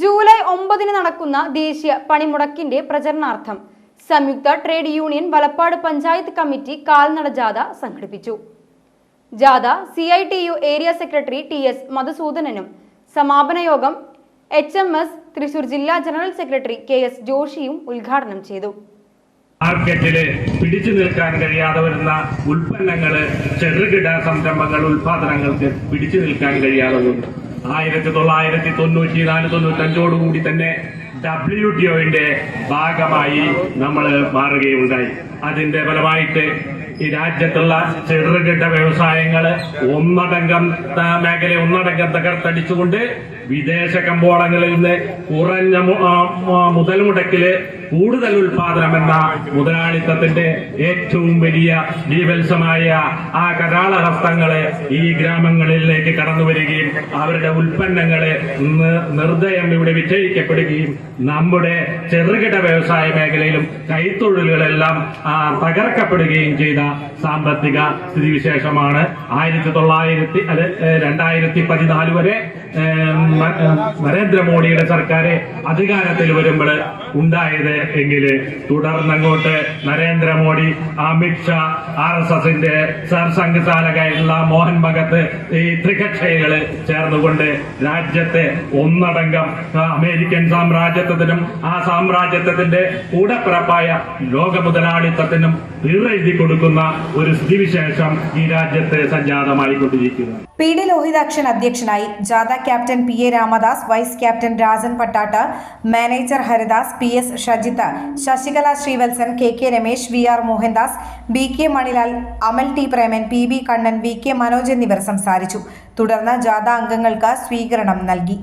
July ഒമ്പതിന് നടക്കുന്ന ദേശീയ പണിമുടക്കിന്റെ പ്രചരണാർത്ഥം സംയുക്ത trade union Valappad panchayat committee കാൽനട ജാഥ സംഘടിപ്പിച്ചു. ജാഥ C I T U area secretary T S മധുസൂദനനും സമാപന യോഗം എച്ച് എം എസ് തൃശൂർ ജില്ലാ ജനറൽ സെക്രട്ടറി കെ എസ് ജോഷിയും ഉദ്ഘാടനം ചെയ്തു. മാർക്കറ്റിൽ പിടിച്ചു നിൽക്കാൻ കഴിയാതെ വരുന്ന ഉൽപ്പന്നങ്ങൾ ചെറുകിട സംരംഭങ്ങൾ ഉൽപാദനങ്ങൾക്ക് പിടിച്ചു നിൽക്കാൻ കഴിയാതെ വന്നു. ആയിരത്തി തൊള്ളായിരത്തി തൊണ്ണൂറ്റി നാല് തൊണ്ണൂറ്റഞ്ചോട് കൂടി തന്നെ ഡബ്ല്യു ടി ഒന്റെ ഭാഗമായി നമ്മൾ മാറുകയുണ്ടായി. അതിന്റെ ഫലമായിട്ട് ഈ രാജ്യത്തുള്ള ചെറുകിട വ്യവസായങ്ങൾ ഒന്നടങ്കം മേഖല ഒന്നടങ്കം തകർത്തടിച്ചുകൊണ്ട് വിദേശ കമ്പോളങ്ങളിൽ നിന്ന് കുറഞ്ഞ മുതൽ മുടക്കിൽ കൂടുതൽ ഉൽപാദനം എന്ന മുതലാളിത്തത്തിന്റെ ഏറ്റവും വലിയ ജീവത്സമായ ആ കരാളഹസ്തങ്ങൾ ഈ ഗ്രാമങ്ങളിലേക്ക് കടന്നു വരികയും അവരുടെ ഉൽപ്പന്നങ്ങളെ നിർദ്ദയം ഇവിടെ വിറ്റഴിക്കപ്പെടുകയും നമ്മുടെ ചെറുകിട വ്യവസായ മേഖലയിലും കൈത്തൊഴിലുകളെല്ലാം തകർക്കപ്പെടുകയും ചെയ്ത സാമ്പത്തിക സ്ഥിതിവിശേഷമാണ്. ആയിരത്തി തൊള്ളായിരത്തി അല്ല രണ്ടായിരത്തി പതിനാല് വരെ നരേന്ദ്രമോദിയുടെ സർക്കാർ അധികാരത്തിൽ വരുമ്പോൾ ഉണ്ടായത് എങ്കിൽ തുടർന്നങ്ങോട്ട് നരേന്ദ്രമോദി അമിത്ഷാ ആർ എസ് എസിന്റെ സർസംഘചാലകായിട്ടുള്ള മോഹൻ ഭഗത്ത് ഈ ത്രികക്ഷയികൾ ചേർന്നുകൊണ്ട് രാജ്യത്തെ ഒന്നടങ്കം അമേരിക്കൻ സാമ്രാജ്യത്വത്തിനും ആ സാമ്രാജ്യത്വത്തിന്റെ കൂടപ്പിറപ്പായ ലോക മുതലാളിത്തത്തിനും തീറെഴുതി കൊടുക്കുന്ന ഒരു സ്ഥിതിവിശേഷം ഈ രാജ്യത്തെ സംജാതമായി കൊണ്ടിരിക്കുന്നു പി ഡി ലോഹിതാക്ഷൻ അധ്യക്ഷനായി ജാഥ captain P A Ramadas vice captain Rajan Pattat manager Haridas P S Shajith Sasikala Sreevalsan K K Ramesh V R Mohandas B K Manilal Amal T Preman P B Kannan V K Manoj എന്നിവർ സംസാരിച്ചു. തുടർന്ന് ജാഥ അംഗങ്ങൾക്ക് സ്വീകരണം നൽകി.